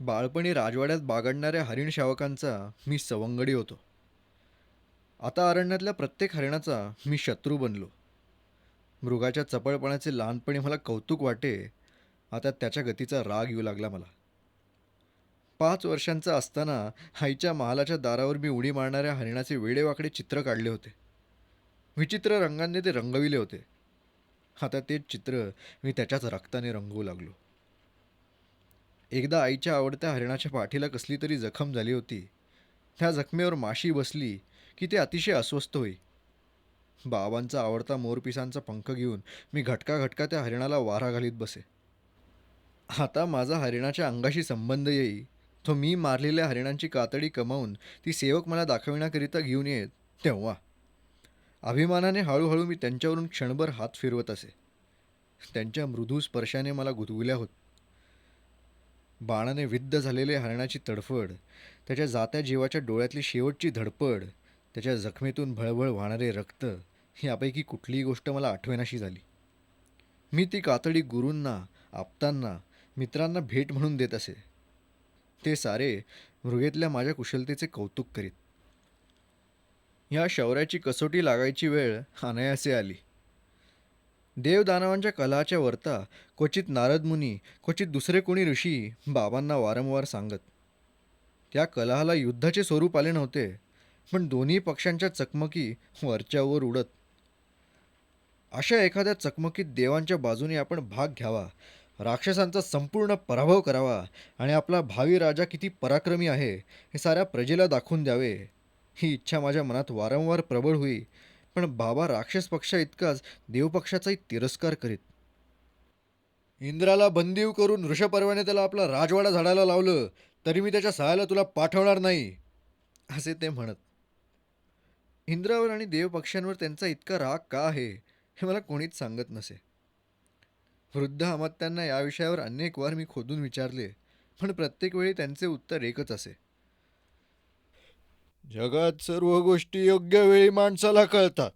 बाळपणी राजवाड्यात बागडणाऱ्या हरिण शावकांचा मी सवंगडी होतो. आता अरण्यातल्या प्रत्येक हरिणाचा मी शत्रू बनलो. मृगाच्या चपळपणाचे लहानपणी मला कौतुक वाटे आता त्याच्या गतीचा राग येऊ लागला मला. पाच वर्षांचा असताना आईच्या महालाच्या दारावर मी उडी मारणाऱ्या हरिणाचे वेडेवाकडे चित्र काढले होते. विचित्र रंगांनी ते रंगविले होते. आता तेच चित्र मी त्याच्याच रक्ताने रंगवू लागलो. एकदा आईच्या आवडत्या हरिणाच्या पाठीला कसली तरी जखम झाली होती. त्या जखमेवर माशी बसली की ते अतिशय अस्वस्थ होई. बाबांचा आवडता मोरपिसांचा पंख घेऊन मी घटका घटका त्या हरिणाला वारा घालीत बसे. आता माझा हरिणाच्या अंगाशी संबंध येई. तो मी मारलेल्या हरिणांची कातडी कमावून ती सेवक मला दाखविण्याकरिता घेऊन येत तेव्हा. अभिमानाने हळूहळू मी त्यांच्यावरून क्षणभर हात फिरवत असे. त्यांच्या मृदू स्पर्शाने मला गुदगुल्या होत. बाणाने विद्ध झालेले हरणाची तडफड त्याच्या जात्या जीवाच्या डोळ्यातली शेवटची धडपड त्याच्या जखमेतून भळभळ वाहणारे रक्त यापैकी कुठलीही गोष्ट मला आठवेनाशी झाली. मी ती कातडी गुरूंना आप्तांना मित्रांना भेट म्हणून देत असे. ते सारे मृगेतल्या माझ्या कुशलतेचे कौतुक करीत. या शौर्याची कसोटी लागायची वेळ अनायासे आली. देवदानवांच्या कलाच्या वरता क्वचित नारदमुनी क्वचित दुसरे कोणी ऋषी बाबांना वारंवार सांगत. त्या कलहाला युद्धाचे स्वरूप आले नव्हते पण दोन्ही पक्षांच्या चकमकी वरच्यावर उडत. अशा एखाद्या चकमकीत देवांच्या बाजूने आपण भाग घ्यावा राक्षसांचा संपूर्ण पराभव करावा आणि आपला भावी राजा किती पराक्रमी आहे हे साऱ्या प्रजेला दाखवून द्यावे ही इच्छा माझ्या मनात वारंवार प्रबळ होई पण बाबा राक्षस पक्षा इतकाच देवपक्षाचाही तिरस्कार करीत. इंद्राला बंदीव करून ऋषपर्वाने त्याला आपला राजवाडा झाडायला लावलं तरी मी त्याच्या सहायला तुला पाठवणार नाही असे ते म्हणत. इंद्रावर आणि देवपक्ष्यांवर त्यांचा इतका राग का आहे हे मला कोणीच सांगत नसे. वृद्ध अमात्यांना या विषयावर अनेक वार मी खोदून विचारले पण प्रत्येक वेळी त्यांचे उत्तर एकच असे. जगात सर्व गोष्टी योग्य वेळी माणसाला कळतात.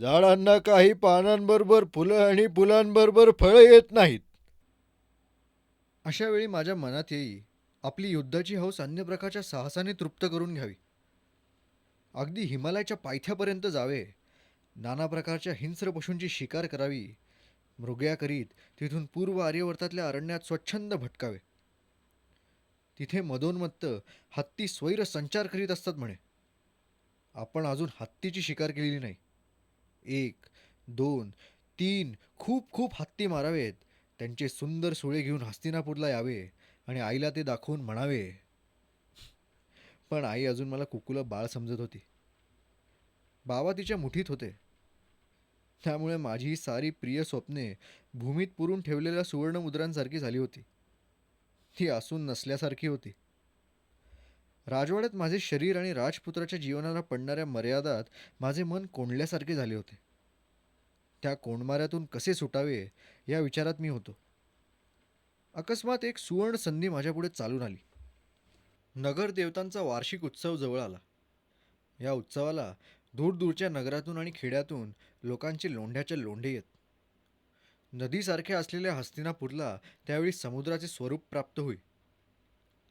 झाडांना काही पानांबरोबर फुलं आणि फुलांबरोबर फळं येत नाहीत. अशा वेळी माझ्या मनात येई आपली युद्धाची हौस अन्य प्रकारच्या साहसाने तृप्त करून घ्यावी. अगदी हिमालयाच्या पायथ्यापर्यंत जावे. नाना प्रकारच्या हिंस्र पशूंची शिकार करावी. मृगया करीत तिथून पूर्व आर्यवर्तातल्या अरण्यात स्वच्छंद भटकावे. तिथे मदोन्मत्त हत्ती स्वैर संचार करीत असतात म्हणे. आपण अजून हत्तीची शिकार केलेली नाही. एक दोन तीन खूप खूप हत्ती मारावेत. त्यांचे सुंदर सुळे घेऊन हस्तिनापूरला यावे आणि आईला ते दाखवून म्हणावे. पण आई अजून मला कुकुलं बाळ समजत होती. बाबा तिच्या मुठीत होते. त्यामुळे माझी सारी प्रिय स्वप्ने भूमीत पुरून ठेवलेल्या सुवर्णमुद्रांसारखी झाली होती. ती असून नसल्यासारखी होती. राजवाड्यात माझे शरीर आणि राजपुत्राच्या जीवनाला पडणाऱ्या मर्यादात माझे मन कोंडल्यासारखे झाले होते. त्या कोंडमाऱ्यातून कसे सुटावे या विचारात मी होतो. अकस्मात एक सुवर्ण संधी माझ्यापुढे चालून आली. नगर देवतांचा वार्षिक उत्सव जवळ आला. या उत्सवाला दूरदूरच्या नगरातून आणि खेड्यातून लोकांचे लोंढ्याच्या लोंढे येत. नदीसारख्या असलेल्या हस्तिनापूरला त्यावेळी समुद्राचे स्वरूप प्राप्त होई.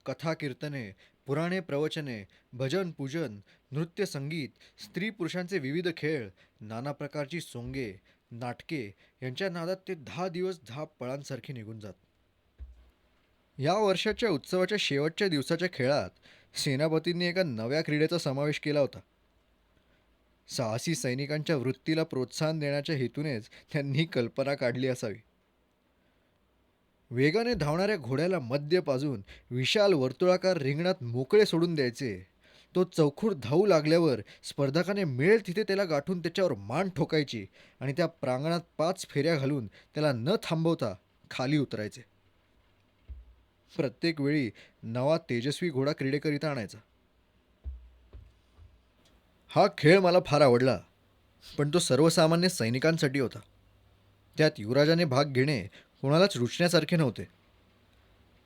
कथा कीर्तने पुराणे प्रवचने भजन पूजन नृत्य संगीत स्त्री पुरुषांचे विविध खेळ नाना प्रकारची सोंगे नाटके यांच्या नादात ते दहा दिवस दहा पळांसारखे निघून जात. या वर्षाच्या उत्सवाच्या शेवटच्या दिवसाच्या खेळात सेनापतींनी एका नव्या क्रीडेचा समावेश केला होता. साहसी सैनिकांच्या वृत्तीला प्रोत्साहन देण्याच्या हेतूनेच त्यांनी कल्पना काढली असावी. वेगाने धावणाऱ्या घोड्याला मध्य पाजून विशाल वर्तुळाकार रिंगणात मोकळे सोडून द्यायचे. तो चौखूर धावू लागल्यावर स्पर्धकाने मिळेल तिथे त्याला गाठून त्याच्यावर मान ठोकायची आणि त्या प्रांगणात पाच फेऱ्या घालून त्याला न थांबवता खाली उतरायचे. प्रत्येक वेळी नवा तेजस्वी घोडा क्रीडेकरिता आणायचा. हा खेळ मला फार आवडला पण तो सर्वसामान्य सैनिकांसाठी होता. त्यात युवराजाने भाग घेणे कोणालाच रुचण्यासारखे नव्हते.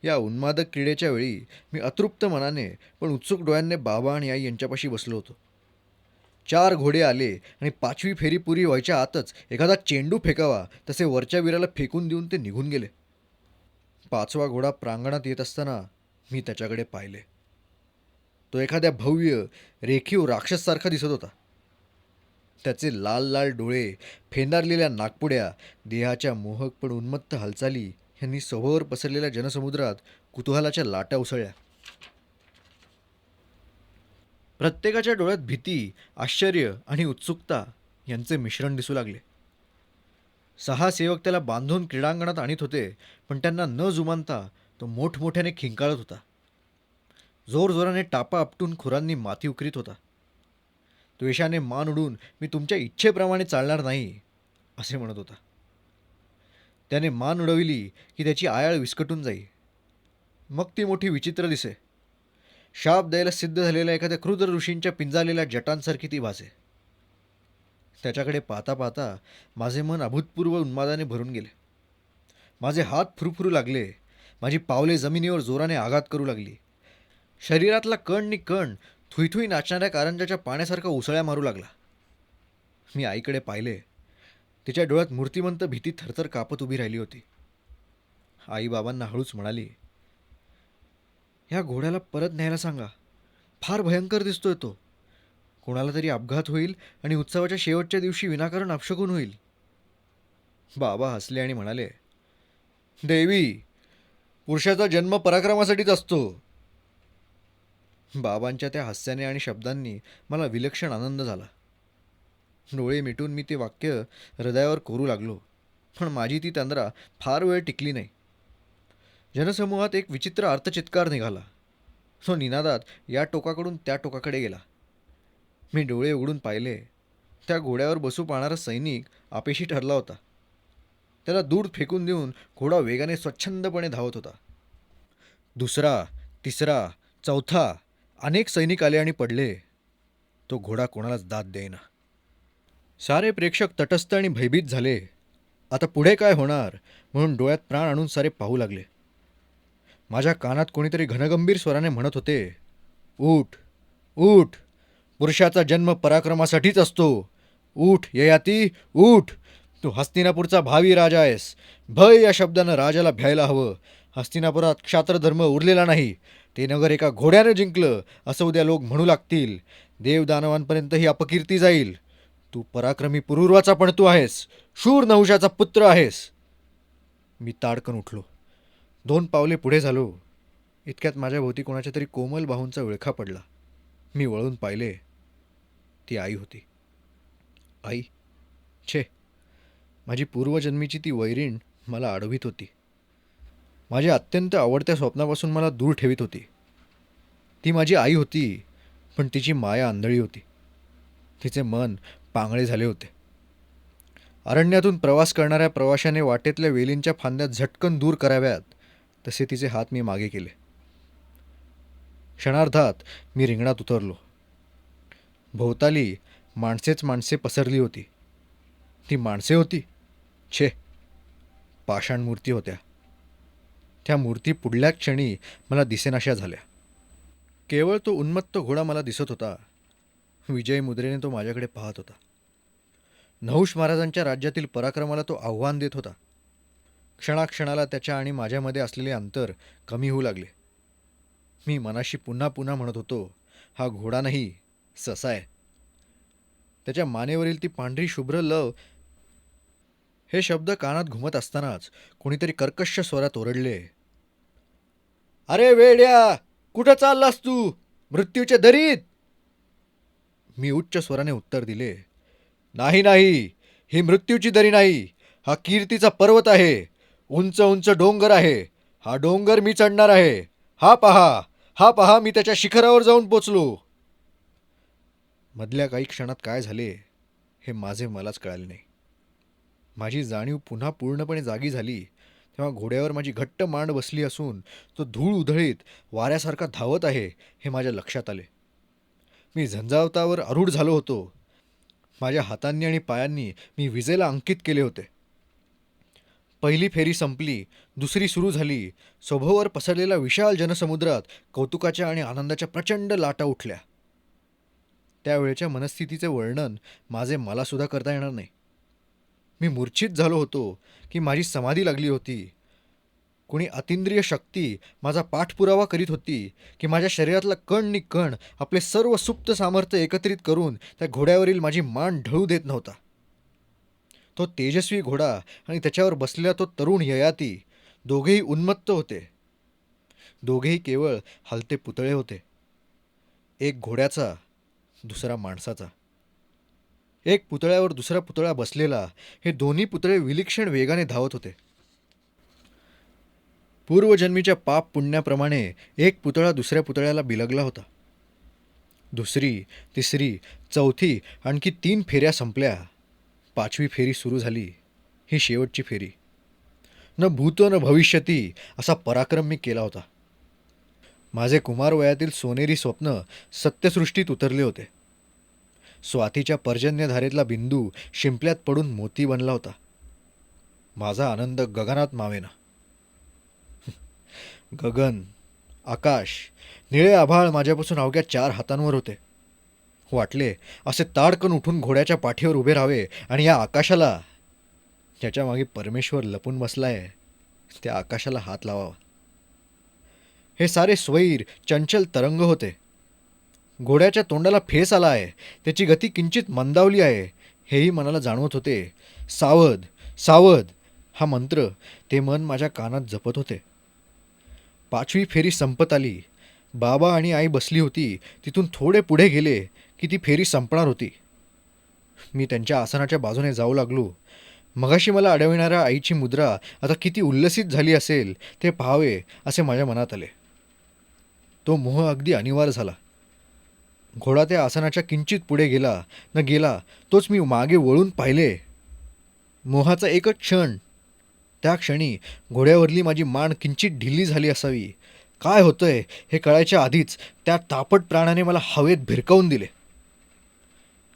या उन्मादक क्रीडेच्या वेळी मी अतृप्त मनाने पण उत्सुक डोळ्यांनी बाबा आणि आई यांच्यापाशी बसलो होतो. चार घोडे आले आणि पाचवी फेरी पुरी व्हायच्या आतच एखादा चेंडू फेकावा तसे वरच्या वीराला फेकून देऊन ते निघून गेले. पाचवा घोडा प्रांगणात येत असताना मी त्याच्याकडे पाहिले. तो एखाद्या भव्य रेखीव राक्षससारखा दिसत होता. त्याचे लाल लाल डोळे फेंदारलेल्या नागपुड्या देहाच्या मोहक पण उन्मत्त हालचाली यांनी सभोवर पसरलेल्या जनसमुद्रात कुतूहलाच्या लाटा उसळल्या. प्रत्येकाच्या डोळ्यात भीती आश्चर्य आणि उत्सुकता यांचे मिश्रण दिसू लागले. सहा सेवक त्याला बांधून क्रीडांगणात आणीत होते पण त्यांना न जुमानता तो मोठमोठ्याने खिंकाळत होता. जोरजोराने टापा आपटून खुरांनी माती उकरीत होता. द्वेषाने मान उडून मी तुमच्या इच्छेप्रमाणे चालणार नाही असे म्हणत होता. त्याने मान उडविली की त्याची आयाळ विस्कटून जाई. मग ती मोठी विचित्र दिसे. शाप द्यायला सिद्ध झालेल्या एखाद्या क्रुद्र ऋषींच्या पिंजालेल्या जटांसारखी ती भासे. त्याच्याकडे पाहता पाहता माझे मन अभूतपूर्व उन्मादाने भरून गेले. माझे हात फुरफुरू लागले. माझी पावले जमिनीवर जोराने आघात करू लागली. शरीरातला कण नि कण थुईथुई नाचणाऱ्या कारंजाच्या पाण्यासारखा उसळ्या मारू लागला. मी आईकडे पाहिले. तिच्या डोळ्यात मूर्तिमंत भीती थरथर कापत उभी राहिली होती. आई बाबांना हळूच म्हणाली ह्या घोड्याला परत न्यायला सांगा. फार भयंकर दिसतोय तो. कोणाला तरी अपघात होईल आणि उत्सवाच्या शेवटच्या दिवशी विनाकारण अपशकून होईल. बाबा हसले आणि म्हणाले देवी पुरुषाचा जन्म पराक्रमासाठीच असतो. बाबांच्या त्या हास्याने आणि शब्दांनी मला विलक्षण आनंद झाला. डोळे मिटून मी ते वाक्य हृदयावर कोरू लागलो. पण माझी ती तंद्रा फार वेळ टिकली नाही. जनसमूहात एक विचित्र अर्थचित्कार निघाला. तो निनादात या टोकाकडून त्या टोकाकडे गेला. मी डोळे उघडून पाहिले. त्या घोड्यावर बसू पाहणारा सैनिक आपेशी ठरला होता. त्याला दूर फेकून देऊन घोडा वेगाने स्वच्छंदपणे धावत होता. दुसरा तिसरा चौथा अनेक सैनिक आले आणि पडले. तो घोडा कोणालाच दाद देईना. सारे प्रेक्षक तटस्थ आणि भयभीत झाले. आता पुढे काय होणार? म्हणून डोळ्यात प्राण आणून सारे पाहू लागले. माझ्या कानात कोणीतरी घनगंभीर स्वराने म्हणत होते उठ उठ. पुरुषाचा जन्म पराक्रमासाठीच असतो. उठ ययाती उठ. तू हस्तिनापूरचा भावी राजा आहेस. भय या शब्दानं राजाला भ्यायला हवं. हस्तिनापुरात क्षात्रधर्म उरलेला नाही. ते नगर एका घोड्यानं जिंकलं असं उद्या लोक म्हणू लागतील. देवदानवांपर्यंत ही अपकीर्ती जाईल. तू पराक्रमी पुरुर्वाचा पण तू आहेस. शूर नहुषाचा पुत्र आहेस. मी ताडकन उठलो. दोन पावले पुढे झालो. इतक्यात माझ्या भोवती कोणाच्या तरी कोमल बाहूंचा विळखा पडला. मी वळून पाहिले. ती आई होती. आई? छे. माझी पूर्वजन्मीची ती वैरीण मला अडवित होती. माझ्या अत्यंत आवडत्या स्वप्नापासून मला दूर ठेवित होती. ती माझी आई होती पण तिची माया आंधळी होती. तिचे मन पांगळे झाले होते. अरण्यातून प्रवास करणाऱ्या प्रवाशाने वाटेतल्या वेलींच्या फांद्या झटकन दूर कराव्यात तसे तिचे हात मी मागे केले. क्षणार्धात मी रिंगणात उतरलो. भोवताली माणसेच माणसे पसरली होती. ती माणसे होती? छे. पाषाण मूर्ती होत्या. त्या मूर्ती पुढल्या क्षणी मला दिसेनाशा झाल्या. केवळ तो उन्मत्त घोडा मला दिसत होता. विजय मुद्रेने तो माझ्याकडे पाहत होता. नहुष महाराजांच्या राज्यातील पराक्रमाला तो आव्हान देत होता. क्षणाक्षणाला त्याच्या आणि माझ्यामध्ये असलेले अंतर कमी होऊ लागले. मी मनाशी पुन्हा पुन्हा म्हणत होतो हा घोडा नाही ससा आहे. त्याच्या मानेवरील ती पांढरी शुभ्र लव हे शब्द कानात घुमत असतानाच कोणीतरी कर्कश स्वरात ओरडले अरे वेड्या कुठं चाललास तू? मृत्यूच्या दरीत? मी उच्च स्वराने उत्तर दिले नाही नाही ही मृत्यूची दरी नाही. हा कीर्तीचा पर्वत आहे. उंच उंच डोंगर आहे. हा डोंगर मी चढणार आहे. हा पहा हा पहा मी त्याच्या शिखरावर जाऊन पोचलो. मधल्या काही क्षणात काय झाले हे माझे मलाच कळाले नाही. माझी जाणीव पुन्हा पूर्णपणे जागी झाली. तेव्हा घोड्यावर माझी घट्ट मांड बसली असून तो धूळ उधळीत वाऱ्यासारखा धावत आहे हे माझ्या लक्षात आले. मी झंझावतावर आरूढ झालो होतो. माझ्या हातांनी आणि पायांनी मी विजेला अंकित केले होते. पहिली फेरी संपली दुसरी सुरू झाली सभोवर पसरलेल्या विशाल जनसमुद्रात कौतुकाच्या आणि आनंदाच्या प्रचंड लाटा उठल्या. त्यावेळेच्या मनस्थितीचे वर्णन माझे मलासुद्धा करता येणार नाही. मी मूर्छित झालो होतो की माझी समाधी लागली होती. कोणी अतिंद्रिय शक्ती माझा पाठपुरावा करीत होती की माझ्या शरीरातला कण नि कण आपले सर्व सुप्त सामर्थ्य एकत्रित करून त्या घोड्यावरील माझी मान ढळू देत नव्हता. तो तेजस्वी घोडा आणि त्याच्यावर बसलेला तो तरुण ययाती दोघेही उन्मत्त होते. दोघेही केवळ हलते पुतळे होते. एक घोड्याचा दुसरा माणसाचा. एक पुतळ्यावर दुसरा पुतळा बसलेला हे दोन्ही पुतळे विलक्षण वेगाने धावत होते. पूर्वजन्मीच्या पाप पुण्याप्रमाणे एक पुतळा दुसऱ्या पुतळ्याला बिलगला होता. दुसरी तिसरी चौथी आणखी तीन फेऱ्या संपल्या. पाचवी फेरी सुरू झाली. ही शेवटची फेरी. न भूत न भविष्यती असा पराक्रम मी केला होता. माझे कुमार वयातील सोनेरी स्वप्न सत्यसृष्टीत उतरले होते. स्वातीच्या पर्जन्यधारेतला बिंदू शिंपल्यात पडून मोती बनला होता. माझा आनंद गगनात मावेना. गगन आकाश निळे आभाळ माझ्यापासून अवघ्या चार हातांवर होते. वाटले असे ताडकन उठून घोड्याच्या पाठीवर उभे राहावे आणि या आकाशाला ज्याच्या मागे परमेश्वर लपून बसलाय त्या आकाशाला हात लावावा. हे सारे स्वैर चंचल तरंग होते. घोड्याच्या तोंडाला फेस आला आहे. त्याची गती किंचित मंदावली आहे. हेही मनाला जाणवत होते. सावध सावध हा मंत्र ते मन माझ्या कानात जपत होते. पाचवी फेरी संपत आली. बाबा आणि आई बसली होती. तिथून थोडे पुढे गेले की ती फेरी संपणार होती. मी त्यांच्या आसनाच्या बाजूने जाऊ लागलो. मगाशी मला अडविणाऱ्या आईची मुद्रा आता किती उल्लसित झाली असेल ते पाहावे असे माझ्या मनात आले. तो मोह अगदी अनिवार्य झाला. घोडा त्या आसनाच्या किंचित पुढे गेला न गेला तोच मी मागे वळून पाहिले. मोहाचा एकच क्षण. त्या क्षणी घोड्यावरली माझी मान किंचित ढिली झाली असावी. काय होतंय हे कळायच्या आधीच त्या तापट प्राणाने मला हवेत भिरकावून दिले.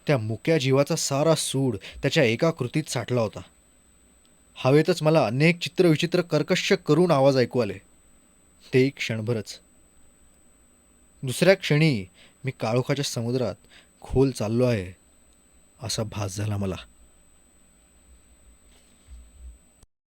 त्या मुक्या जीवाचा सारा सूड त्याच्या एका कृतीत साठला होता. हवेतच मला अनेक चित्रविचित्र कर्कश करून आवाज ऐकू आले. ते क्षणभरच. दुसऱ्या क्षणी मी काळोखाच्या समुद्रात खोल चाललो आहे असा भास झाला मला.